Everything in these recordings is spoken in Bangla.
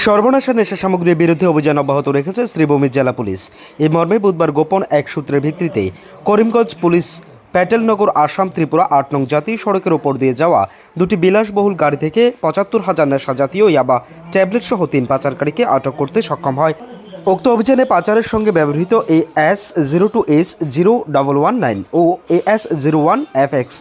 সর্বনাশা নেশা সামগ্রীর বিরুদ্ধে অভিযান অব্যাহত রেখেছে শ্রীভূমি জেলা পুলিশ। এই মর্মে বুধবার গোপন এক সূত্রের ভিত্তিতে করিমগঞ্জ পুলিশ প্যাটেলনগর, আসাম, ত্রিপুরা আট নং জাতীয় সড়কের ওপর দিয়ে যাওয়া দুটি বিলাসবহুল গাড়ি থেকে পঁচাত্তর হাজার নেশা জাতীয় ইয়াবা ট্যাবলেট সহ তিন পাচারকারীকে আটক করতে সক্ষম হয়। উক্ত অভিযানে পাচারের সঙ্গে ব্যবহৃত A S zero two S zero double one nine O A S zero one F X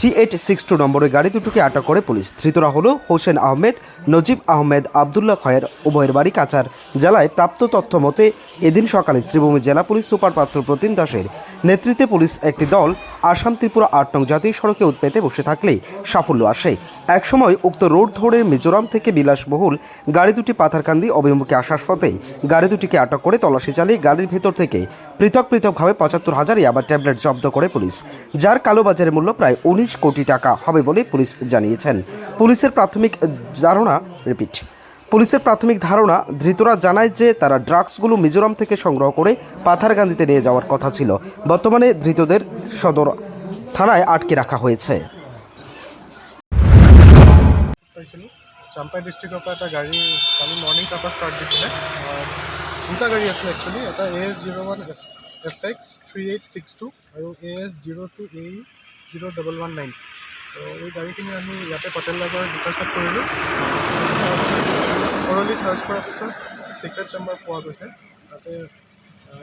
three eight six two নম্বরের গাড়ি দুটোকে আটক করে পুলিশ। ধৃতরা হল হোসেন আহমেদ, নজিব আহমেদ, আবদুল্লাহ খয়ের উভয়ের বাড়ি কাছার জেলায় প্রাপ্ত তথ্য মতে এদিন সকালে শ্রীভূমি জেলা পুলিশ সুপার পাত্র প্রতিম দাসের নেতৃত্বে পুলিশ একটি দল আসাম ত্রিপুরা আট নং জাতীয় সড়কে উৎপেতে বসে থাকলেই সাফল্য আসে। একসময় উক্ত রোড ধরে মিজোরাম থেকে বিলাসবহুল গাড়ি দুটি পাথারকান্দি অভিমুখে আসার পথে গাড়ি দুটিকে আটক করে তল্লাশি চালিয়ে গাড়ির ভেতর থেকে পৃথক পৃথকভাবে পঁচাত্তর হাজার ইয়াবা ট্যাবলেট জব্দ করে পুলিশ, যার কালোবাজারের মূল্য প্রায় উনিশ কোটি টাকা হবে বলে পুলিশ জানিয়েছেন। পুলিশের প্রাথমিক ধারণা, রিপিট। পুলিশের প্রাথমিক ধারণা, ধৃতরা জানায় যে তারা ড্রাগসগুলো মিজোরাম থেকে সংগ্রহ করে পাথারকান্দিতে নিয়ে যাওয়ার কথা ছিল। বর্তমানে ধৃতদের সদর থানায় আটকে রাখা হয়েছে। চাম্পাই ডিষ্ট্ৰিক্টৰ পৰা এটা গাড়ী, কালি মৰ্ণিং তাৰপৰা ষ্টাৰ্ট দিছিলে। দুটা গাড়ী আছিলে একচুৱেলি এটা A S zero' one F F X three eight six two আৰু A S zero' two A zero' double one nine এই গাড়ীখিনি আমি ইয়াতে পটেল নগৰ ডিপাৰ্চাৰ কৰিলোঁ। থৰলি চাৰ্চ কৰাৰ পিছত ছিক্ৰেট চেম্বাৰ পোৱা গৈছে। তাতে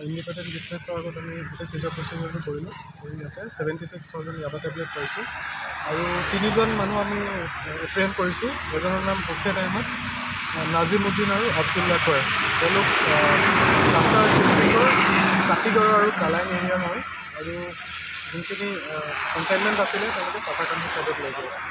ইণ্ডিপেণ্ডেণ্ট উইটনেছৰ আগত আমি গোটেই চিজাৰ প্ৰচিডিউৰটো কৰিলোঁ। কৰি ইয়াতে ছেভেণ্টি ছিক্স থাউজেণ্ড ইয়াবা টেবলেট পাইছোঁ। আৰু তিনিজন মানুহ আমি এপ্ৰিহেণ্ড কৰিছোঁ। এজনৰ নাম হুছেইন আহমেদ নাজিমুদ্দিন আৰু আব্দুল্লা কয় তেওঁলোক ৰাস্তাৰ ডিষ্ট্ৰিক্টৰ কাটিগড় আৰু কালাইন এৰিয়াৰ হয় আৰু যোনখিনি কনচাইনমেণ্ট আছিলে তেওঁলোকে পাঠাকান্দি ছাইডত লৈ গৈ আছে